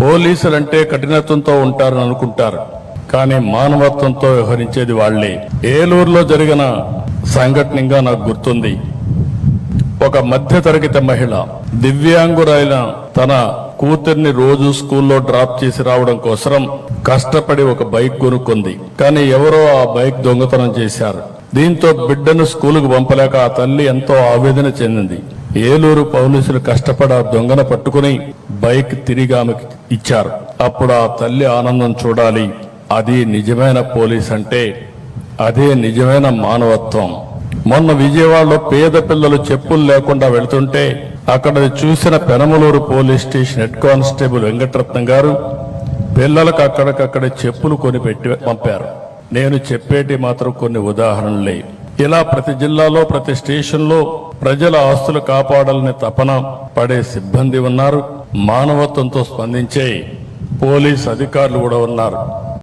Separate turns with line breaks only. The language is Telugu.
పోలీసులంటే కఠినత్వంతో ఉంటారని అనుకుంటారు. కానీ మానవత్వంతో వ్యవహరించేది వాళ్ళే ఏలూరులో జరిగిన సంఘటనగా నాకు గుర్తుంది. ఒక మధ్యతరగతి మహిళ దివ్యాంగురైన తన కూతుర్ని రోజు స్కూల్లో డ్రాప్ చేసి రావడం కోసం కష్టపడి ఒక బైక్ కొనుక్కుంది. కానీ ఎవరో ఆ బైక్ దొంగతనం చేశారు. దీంతో బిడ్డను స్కూలుకు పంపలేక ఆ తల్లి ఎంతో ఆవేదన చెందింది. ఏలూరు పోలీసులు కష్టపడి ఆ దొంగను పట్టుకుని బైక్ తిరిగి ఆమెకి ఇచ్చారు. అప్పుడు ఆ తల్లి ఆనందం చూడాలి. అది నిజమైన పోలీస్ అంటే అదే నిజమైన మానవత్వం. మొన్న విజయవాడలో పేద పిల్లలు చెప్పులు లేకుండా వెళుతుంటే అక్కడ చూసిన Penamaluru police station head constable Venkataratnam garu పిల్లలకు అక్కడికక్కడ చెప్పులు కొని పెట్టి పంపారు. నేను చెప్పేటి మాత్రం కొన్ని ఉదాహరణలు. లేవు ఇలా ప్రతి జిల్లాలో ప్రతి స్టేషన్లో ప్రజల ఆస్తులు కాపాడాలని తపన పడే సిబ్బంది ఉన్నారు. మానవత్వంతో స్పందించే పోలీస్ అధికారులు కూడా ఉన్నారు.